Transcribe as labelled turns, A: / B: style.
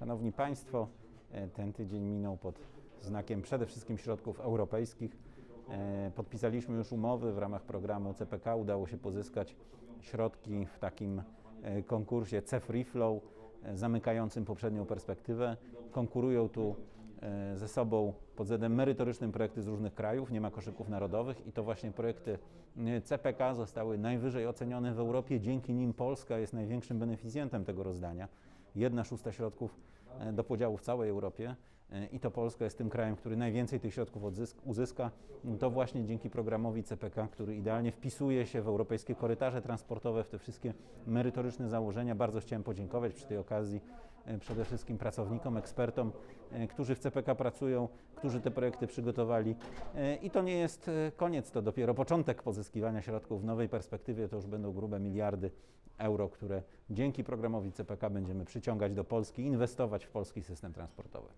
A: Szanowni Państwo, e, ten tydzień minął pod znakiem przede wszystkim środków europejskich. E, Podpisaliśmy już umowy w ramach programu CPK. Udało się pozyskać środki w takim e, konkursie CEF Reflow, zamykającym poprzednią perspektywę. Konkurują tu ze sobą pod względem merytorycznym projekty z różnych krajów, nie ma koszyków narodowych i to właśnie projekty CPK zostały najwyżej ocenione w Europie. Dzięki nim Polska jest największym beneficjentem tego rozdania. Jedna szósta środków e, do podziału w całej Europie e, i to Polska jest tym krajem, który najwięcej tych środków uzyska. To właśnie dzięki programowi CPK, który idealnie wpisuje się w europejskie korytarze transportowe, w te wszystkie merytoryczne założenia. Bardzo chciałem podziękować przy tej okazji przede wszystkim pracownikom, ekspertom, e, którzy w CPK pracują, którzy te projekty przygotowali. E, I to nie jest e, koniec, to dopiero początek pozyskiwania środków w nowej perspektywie. To już będą grube miliardy euro, które dzięki programowi CPK będziemy przyciągać do Polski, inwestować w polski system transportowy.